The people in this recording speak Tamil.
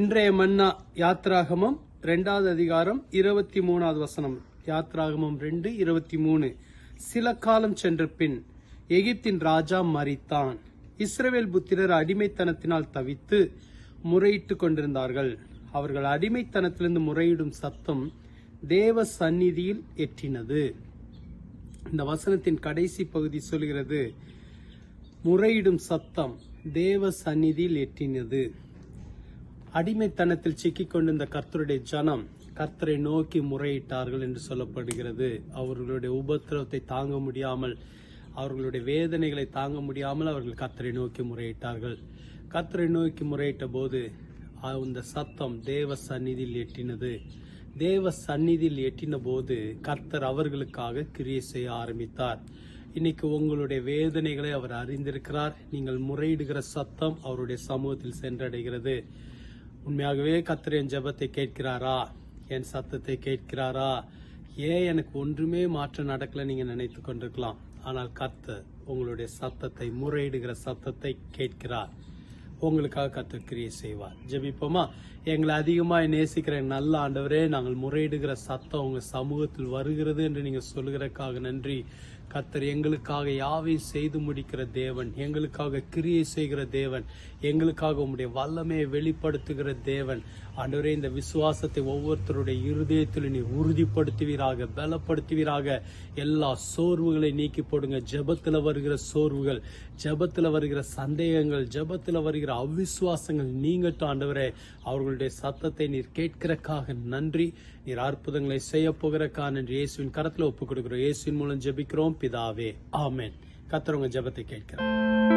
இன்றைய மன்னா யாத்ராகமம் இரண்டாவது அதிகாரம் இருபத்தி மூணாவது வசனம். யாத்ராகமம் ரெண்டு இருபத்தி மூணு. சில காலம் சென்ற பின் எகிப்தின் ராஜா மறித்தான் இஸ்ரவேல் புத்திரர் அடிமைத்தனத்தினால் தவித்து முறையிட்டு கொண்டிருந்தார்கள். அவர்கள் அடிமைத்தனத்திலிருந்து முறையிடும் சத்தம் தேவ சந்நிதியில் எட்டினது. இந்த வசனத்தின் கடைசி பகுதி சொல்கிறது முறையிடும் சத்தம் தேவ சந்நிதியில் எட்டினது. அடிமைத்தனத்தில் சிக்கிக் கொண்டிருந்த கர்த்தருடைய ஜனம் கர்த்தரை நோக்கி முறையிட்டார்கள் என்று சொல்லப்படுகிறது. அவர்களுடைய உபத்திரவத்தை தாங்க முடியாமல் அவர்களுடைய வேதனைகளை தாங்க முடியாமல் அவர்கள் கர்த்தரை நோக்கி முறையிட்டார்கள். கர்த்தரை நோக்கி முறையிட்ட போது அந்த சத்தம் தேவ சந்நிதியில் எட்டினது. தேவ சந்நிதியில் எட்டின போது கர்த்தர் அவர்களுக்காக கிரியை செய்ய ஆரம்பித்தார். இன்னைக்கு உங்களுடைய வேதனைகளை அவர் அறிந்திருக்கிறார். நீங்கள் முறையிடுகிற சத்தம் அவருடைய சமூகத்தில் சென்றடைகிறது. உண்மையாகவே கத்தர் என் ஜெபத்தை கேட்கிறாரா? என் சத்தத்தை கேட்கிறாரா? ஏன் எனக்கு ஒன்றுமே மாற்றம் நடக்கல நீங்க நினைத்து கொண்டிருக்கலாம். ஆனால் கர்த்தர் உங்களுடைய சத்தத்தை முறையிடுகிற சத்தத்தை கேட்கிறார். உங்களுக்காக கர்த்தர் கிரியை செய்வார். ஜெபிப்போமா? எங்களை அதிகமாக நேசிக்கிற நல்ல ஆண்டவரே நாங்கள் முறையிடுகிற சத்தம் உங்கள் சமூகத்தில் வருகிறது என்று நீங்கள் சொல்கிறக்காக நன்றி. கத்தர் எங்களுக்காக யாவை செய்து முடிக்கிற தேவன் எங்களுக்காக கிரியை செய்கிற தேவன் எங்களுக்காக உங்களுடைய வல்லமையை வெளிப்படுத்துகிற தேவன். ஆண்டவரே இந்த விசுவாசத்தை ஒவ்வொருத்தருடைய இருதயத்தில் நீ உறுதிப்படுத்துவீராக பலப்படுத்துவீராக. எல்லா சோர்வுகளை நீக்கி போடுங்க. ஜபத்தில் வருகிற சோர்வுகள் ஜபத்தில் வருகிற சந்தேகங்கள் ஜபத்தில் வருகிற அவிசுவாசங்கள் நீங்கட்டும் ஆண்டவரே அவர்களுடைய சத்தத்தை நீர் கேட்கிறக்காக நன்றி. நீர் அற்புதங்களை செய்ய போகிறக்கா நன்றி. இயேசுவின் கரத்துல ஒப்பு கொடுக்கிறோம் இயேசுவின் மூலம் ஜெபிக்கிறோம். பிதாவே ஆமேன். கத்துறவங்க ஜெபத்தை கேட்கிறோம்